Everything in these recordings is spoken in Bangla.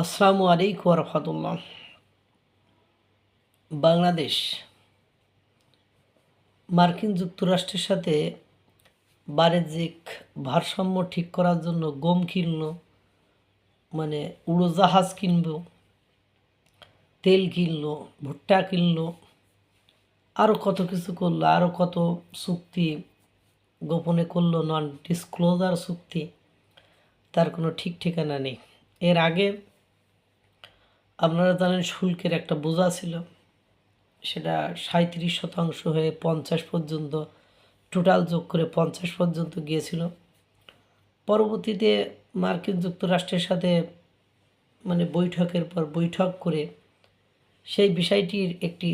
আসসালামু আলাইকুম রহমতুল্লাহ বাংলাদেশ মার্কিন যুক্তরাষ্ট্রের সাথে বাণিজ্যিক ভারসাম্য ঠিক করার জন্য গম কিনল মানে উড়োজাহাজ কিনব, তেল কিনল, ভুট্টা কিনল আরও কত কিছু করল আরও কত চুক্তি গোপনে করল নন ডিসক্লোজার চুক্তি, তার কোনো ঠিক ঠিকানা নেই। এর আগে আপনারা জানেন শুল্কের একটা বোঝা ছিল। সেটা সাঁত্রিশ শতাংশ হয়ে পঞ্চাশ পর্যন্ত টোটাল যোগ করে পঞ্চাশ পর্যন্ত গিয়েছিল। পরবর্তীতে মার্কিন যুক্তরাষ্ট্রের সাথে মানে বৈঠকের পর বৈঠক করে সেই বিষয়টির একটি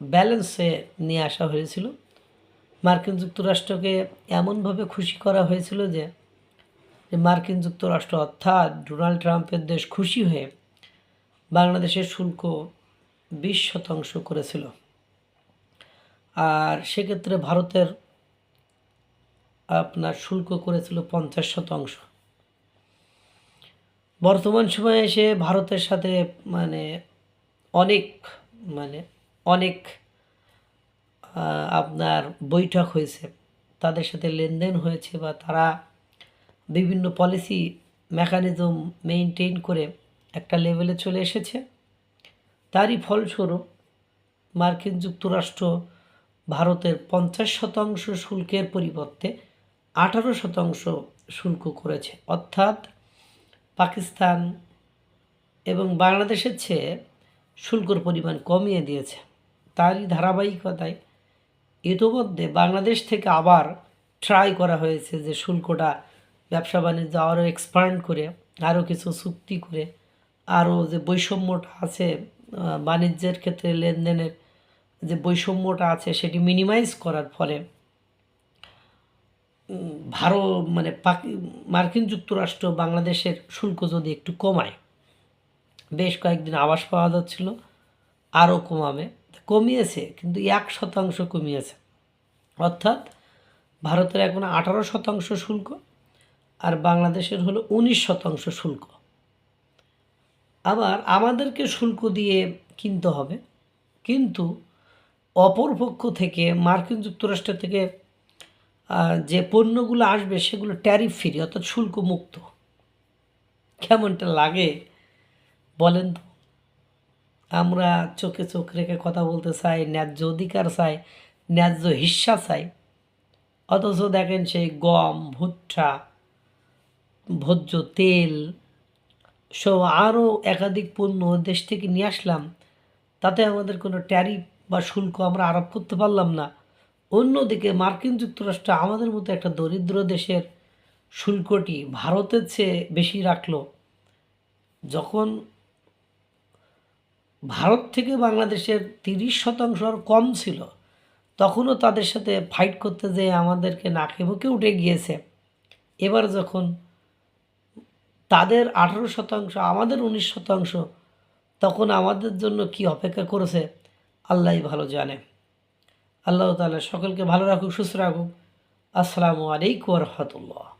ব্যালেন্সে নিয়ে আসা হয়েছিল। মার্কিন যুক্তরাষ্ট্রকে এমনভাবে খুশি করা হয়েছিল যে মার্কিন যুক্তরাষ্ট্র অর্থাৎ ডোনাল্ড ট্রাম্পের দেশ খুশি হয়ে বাংলাদেশের শুল্ক বিশ শতাংশ করেছিল। আর সেক্ষেত্রে ভারতের, আপনার শুল্ক করেছিল পঞ্চাশ শতাংশ। বর্তমান সময়ে এসে ভারতের সাথে মানে অনেক মানে অনেক আপনার বৈঠক হয়েছে। তাদের সাথে লেনদেন হয়েছে বা তারা বিভিন্ন পলিসি মেকানিজম মেনটেন করে একটা লেভেলে চলে এসেছে। তারই ফলস্বরূপ মার্কিন যুক্তরাষ্ট্র ভারতের পঞ্চাশ শতাংশ শুল্কের পরিবর্তে আঠারো শতাংশ শুল্ক করেছে। অর্থাৎ পাকিস্তান এবং বাংলাদেশের চেয়ে শুল্কর পরিমাণ কমিয়ে দিয়েছে। তারই ধারাবাহিকতায় ইতোমধ্যে বাংলাদেশ থেকে আবার ট্রাই করা হয়েছে যে শুল্কটা ব্যবসা বাণিজ্য আরও এক্সপান্ড করে, আরও কিছু চুক্তি করে আরও যে বৈষম্যটা আছে বাণিজ্যের ক্ষেত্রে লেনদেনের যে বৈষম্যটা আছে সেটি মিনিমাইজ করার ফলে ভারত মানে পাকি, মার্কিন যুক্তরাষ্ট্র বাংলাদেশের শুল্ক যদি একটু কমায়, বেশ কয়েকদিন আবাস পাওয়া যাচ্ছিল আরও কমাবে, কমিয়েছে, কিন্তু এক শতাংশ কমিয়েছে। অর্থাৎ ভারতের এখন আঠারো শতাংশ শুল্ক আর বাংলাদেশের হলো উনিশ শতাংশ শুল্ক। আবার আমাদেরকে শুল্ক দিয়ে কিনতে হবে। কিন্তু অপর পক্ষ থেকে, মার্কিন যুক্তরাষ্ট্র থেকে যে পণ্যগুলো আসবে সেগুলো ট্যারিফ ফ্রি অর্থাৎ শুল্ক মুক্ত কেমনটা লাগে বলেন তো? আমরা চোখে চোখ রেখে কথা বলতে চাই, ন্যায্য অধিকার চাই, ন্যায্য হিস্সা চাই। অথচ দেখেন সেই গম, ভুট্টা, ভোজ্য তেল সব আরও একাধিক পণ্য দেশ থেকে নিয়ে আসলাম। তাতে আমাদের কোনো ট্যারিফ বা শুল্ক আমরা আরোপ করতে পারলাম না। অন্যদিকে মার্কিন যুক্তরাষ্ট্র আমাদের মতো একটা দরিদ্র দেশের শুল্কটি ভারতের চেয়ে বেশি রাখল। যখন ভারত থেকে বাংলাদেশের তিরিশ শতাংশ আর কম ছিল, তখনও তাদের সাথে ফাইট করতে যেয়ে আমাদেরকে নাকে মুখে উঠে গিয়েছে। এবার যখন তাদের আঠারো শতাংশ, আমাদের উনিশ শতাংশ তখন আমাদের জন্য কি অপেক্ষা করেছে, আল্লাহ ভালো জানে। আল্লাহ তালা সকলকে ভালো রাখুক, সুস্থ রাখুক। আসসালামু আলাইকুম রহমতুল্লাহ।